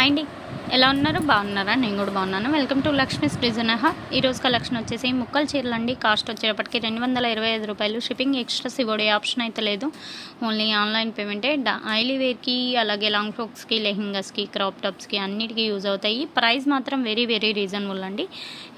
Hi అండి ఎలా ఉన్నారు? బాగున్నారా? నేను కూడా బాగున్నాను. వెల్కమ్ టు లక్ష్మీస్ డిజైనర్ ఈరోజు కలెక్షన్ వచ్చేసి ముక్కలు చీరలు అండి. కాస్ట్ వచ్చేటప్పటికి రెండు వందల ఇరవై ఐదు రూపాయలు. షిప్పింగ్ ఎక్స్ట్రా ఇవ్వడే ఆప్షన్ అయితే లేదు. ఓన్లీ ఆన్లైన్ పేమెంటే డైలీ వేర్కి అలాగే లాంగ్ ఫ్రాక్స్కి లెహింగాస్కి క్రాప్ టాప్స్కి అన్నిటికీ యూజ్ అవుతాయి. ప్రైస్ మాత్రం వెరీ వెరీ రీజనబుల్ అండి.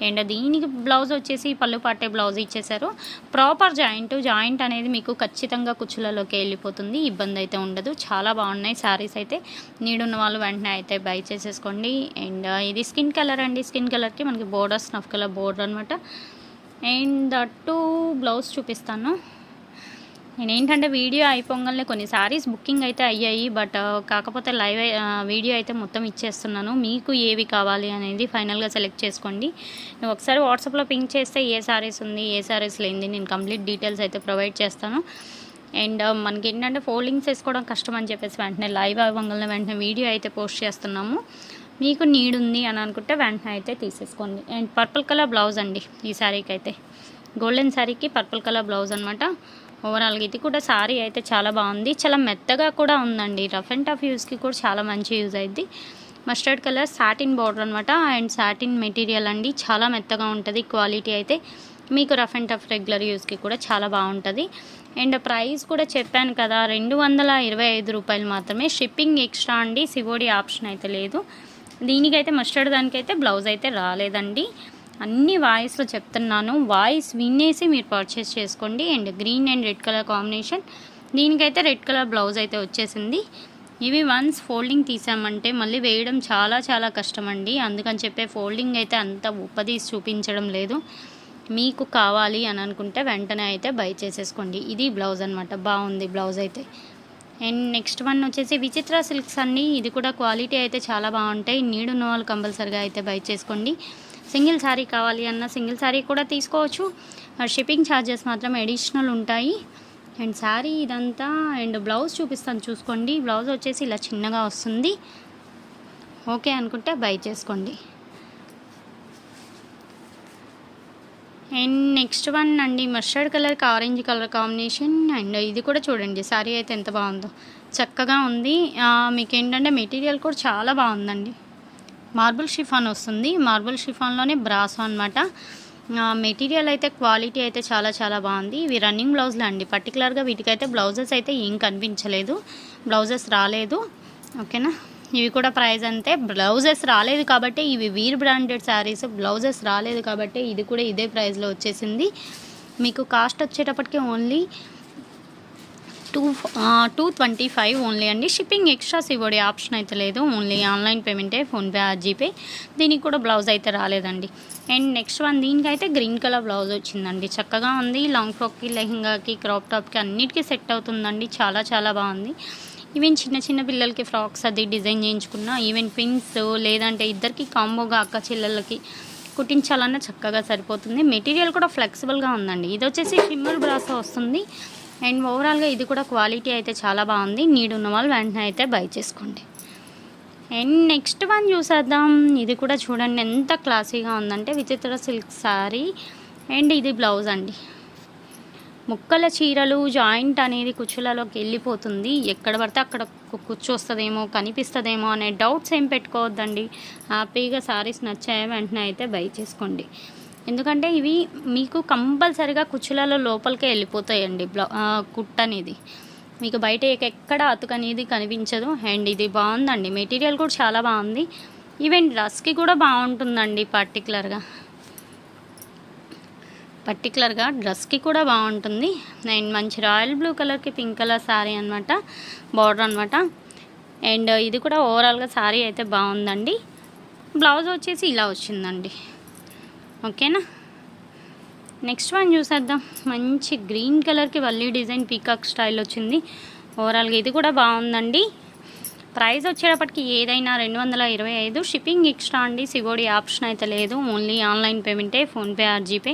అండ్ దీనికి బ్లౌజ్ వచ్చేసి పళ్ళు పట్టే బ్లౌజ్ ఇచ్చేసారు ప్రాపర్ జాయింట్ జాయింట్ అనేది మీకు ఖచ్చితంగా కుచ్చులలోకి వెళ్ళిపోతుంది. ఇబ్బంది అయితే ఉండదు. చాలా బాగున్నాయి శారీస్ అయితే. నీడున్న వాళ్ళు వెంటనే అయితే బై చేసేసుకోండి. అండి. అండ్ ఇది స్కిన్ కలర్ అండి. స్కిన్ కలర్కి మనకి బోర్డర్ స్నఫ్ కలర్ బోర్డర్ అనమాట అండ్ దట్టు బ్లౌజ్ చూపిస్తాను. నేను ఏంటంటే వీడియో అయిపోగానే కొన్ని సారీస్ బుకింగ్ అయితే అయ్యాయి. బట్ కాకపోతే లైవ్ వీడియో అయితే మొత్తం ఇచ్చేస్తున్నాను. మీకు ఏవి కావాలి అనేది ఫైనల్గా సెలెక్ట్ చేసుకోండి. నేను ఒకసారి వాట్సాప్లో పింక్ చేస్తే ఏ సారీస్ ఉంది ఏ సారీస్ లేనిది నేను కంప్లీట్ డీటెయిల్స్ అయితే ప్రొవైడ్ చేస్తాను. అండ్ మనకి ఏంటంటే ఫోల్డింగ్స్ వేసుకోవడం కష్టం అని చెప్పేసి వెంటనే లైవ్ అవ్వగానే వెంటనే వీడియో అయితే పోస్ట్ చేస్తున్నాము. మీకు నీడ్ ఉంది అని అనుకుంటే వెంటనే అయితే తీసేసుకోండి. అండ్ పర్పుల్ కలర్ బ్లౌజ్ అండి ఈ శారీకి అయితే గోల్డెన్ శారీకి పర్పుల్ కలర్ బ్లౌజ్ అనమాట ఓవరాల్గా ఇది కూడా శారీ అయితే చాలా బాగుంది. చాలా మెత్తగా కూడా ఉందండి. రఫ్ అండ్ టఫ్ యూస్కి కూడా చాలా మంచి యూజ్ అయింది మస్టర్డ్ కలర్ సాటిన్ బార్డర్ అనమాట అండ్ సాటిన్ మెటీరియల్ అండి. చాలా మెత్తగా ఉంటుంది. క్వాలిటీ అయితే మీకు రఫ్ అండ్ టఫ్ రెగ్యులర్ యూస్కి కూడా చాలా బాగుంటుంది. అండ్ ప్రైస్ కూడా చెప్పాను కదా రెండు వందల ఇరవై ఐదు రూపాయలు మాత్రమే. షిప్పింగ్ ఎక్స్ట్రా అండి. సివోడి ఆప్షన్ అయితే లేదు. దీనికైతే మస్టర్డ్ దానికైతే బ్లౌజ్ అయితే రాలేదండి. అన్ని వాయిస్లో చెప్తున్నాను. వాయిస్ వినేసి మీరు పర్చేస్ చేసుకోండి. And green and red colour combination. దీనికైతే రెడ్ కలర్ బ్లౌజ్ అయితే వచ్చేసింది. ఇవి వన్స్ ఫోల్డింగ్ తీసామంటే మళ్ళీ వేయడం చాలా చాలా కష్టం అండి అందుకని చెప్పే ఫోల్డింగ్ అయితే అంత ఉపది చూపించడం లేదు. మీకు కావాలి అని అనుకుంటే వెంటనే అయితే బై చేసేసుకోండి. ఇది బ్లౌజ్ అనమాట బాగుంది బ్లౌజ్ అయితే. అండ్ నెక్స్ట్ వన్ వచ్చేసి విచిత్ర సిల్క్స్ అండి ఇది కూడా క్వాలిటీ అయితే చాలా బాగుంటాయి. నీడు నోవాలు కంపల్సరిగా అయితే బై చేసుకోండి. సింగిల్ శారీ కావాలి అన్న సింగిల్ శారీ కూడా తీసుకోవచ్చు. షిప్పింగ్ ఛార్జెస్ మాత్రం అడిషనల్ ఉంటాయి. అండ్ శారీ ఇదంతా అండ్ బ్లౌజ్ చూపిస్తాను చూసుకోండి. బ్లౌజ్ వచ్చేసి ఇలా చిన్నగా వస్తుంది. ఓకే అనుకుంటే బై చేసుకోండి. అండ్ నెక్స్ట్ వన్ అండి మస్టర్డ్ కలర్కి ఆరెంజ్ కలర్ కాంబినేషన్ అండ్ ఇది కూడా చూడండి శారీ అయితే ఎంత బాగుందో. చక్కగా ఉంది. మీకు ఏంటంటే మెటీరియల్ కూడా చాలా బాగుందండి. మార్బుల్ షిఫాన్ వస్తుంది. మార్బుల్ షిఫాన్లోనే బ్రాసో అనమాట మెటీరియల్ అయితే క్వాలిటీ అయితే చాలా చాలా బాగుంది. ఇవి రన్నింగ్ బ్లౌజ్లు అండి. పర్టికులర్గా వీటికైతే బ్లౌజెస్ అయితే ఏం కనిపించలేదు. బ్లౌజెస్ రాలేదు. ఓకేనా ఇవి కూడా ప్రైస్ అంతే. బ్లౌజెస్ రాలేదు కాబట్టి ఇవి వీర్ బ్రాండెడ్ శారీస్ బ్లౌజెస్ రాలేదు కాబట్టి ఇది కూడా ఇదే ప్రైస్లో వచ్చేసింది. మీకు కాస్ట్ వచ్చేటప్పటికి only two two twenty five only అండి. షిప్పింగ్ ఎక్స్ట్రాస్ ఇవ్వడే ఆప్షన్ అయితే లేదు. ఓన్లీ ఆన్లైన్ పేమెంటే ఫోన్పే ఆర్ జీపే దీనికి కూడా బ్లౌజ్ అయితే రాలేదండి. అండ్ నెక్స్ట్ వన్ దీనికైతే గ్రీన్ కలర్ బ్లౌజ్ వచ్చిందండి. చక్కగా ఉంది. లాంగ్ ఫ్రాక్కి లెహంగాకి క్రాప్ టాప్కి అన్నిటికీ సెట్ అవుతుందండి. చాలా చాలా బాగుంది. ఈవెన్ చిన్న చిన్న పిల్లలకి ఫ్రాక్స్ అది డిజైన్ చేయించుకున్న ఈవెన్ పిన్స్ లేదంటే ఇద్దరికి కాంబోగా అక్క చెల్లెళ్ళకి కుట్టించాలన్నా చక్కగా సరిపోతుంది. మెటీరియల్ కూడా ఫ్లెక్సిబుల్గా ఉందండి. ఇది వచ్చేసి షిమ్మర్ బ్రాసో వస్తుంది. అండ్ ఓవరాల్గా ఇది కూడా క్వాలిటీ అయితే చాలా బాగుంది. నీడు ఉన్న వాళ్ళు వెంటనే అయితే బై చేసుకోండి. అండ్ నెక్స్ట్ వన్ చూసేద్దాం. ఇది కూడా చూడండి ఎంత క్లాసీగా ఉందంటే విచిత్ర సిల్క్ శారీ అండ్ ఇది బ్లౌజ్ అండి. ముక్కల చీరలు జాయింట్ అనేది కుచ్చులలోకి వెళ్ళిపోతుంది. ఎక్కడ పడితే అక్కడ కూర్చొస్తుందేమో కుచ్చు వస్తుందేమో కనిపిస్తుందేమో అనే డౌట్స్ ఏం పెట్టుకోవద్దండి. హ్యాపీగా సారీస్ నచ్చాయి వెంటనే అయితే బై చేసుకోండి. ఎందుకంటే ఇవి మీకు కంపల్సరిగా కుచ్చులలో లోపలికే వెళ్ళిపోతాయండి. బ్లా కుట్ అనేది. మీకు బయట ఎక్కడ అతుకనేది కనిపించదు. అండ్ ఇది బాగుందండి. మెటీరియల్ కూడా చాలా బాగుంది. ఈవెన్ డ్రెస్కి కూడా బాగుంటుందండి పర్టికులర్గా పర్టికులర్గా డ్రెస్కి కూడా బాగుంటుంది అండ్ మంచి రాయల్ బ్లూ కలర్కి పింక్ కలర్ శారీ అనమాట బార్డర్ అనమాట అండ్ ఇది కూడా ఓవరాల్గా శారీ అయితే బాగుందండి బ్లౌజ్ వచ్చేసి ఇలా వచ్చిందండి. ఓకేనా? నెక్స్ట్ వన్ చూసేద్దాం. మంచి గ్రీన్ కలర్కి వల్లీ డిజైన్ పీకాక్ స్టైల్ వచ్చింది. ఓవరాల్గా ఇది కూడా బాగుందండి ప్రైస్ వచ్చేటప్పటికి ఏదైనా రెండు వందల ఇరవై ఐదు. షిప్పింగ్ ఎక్స్ట్రా అండి. సివోడి ఆప్షన్ అయితే లేదు. ఓన్లీ ఆన్లైన్ పేమెంటే ఫోన్పే ఆర్ జీపే.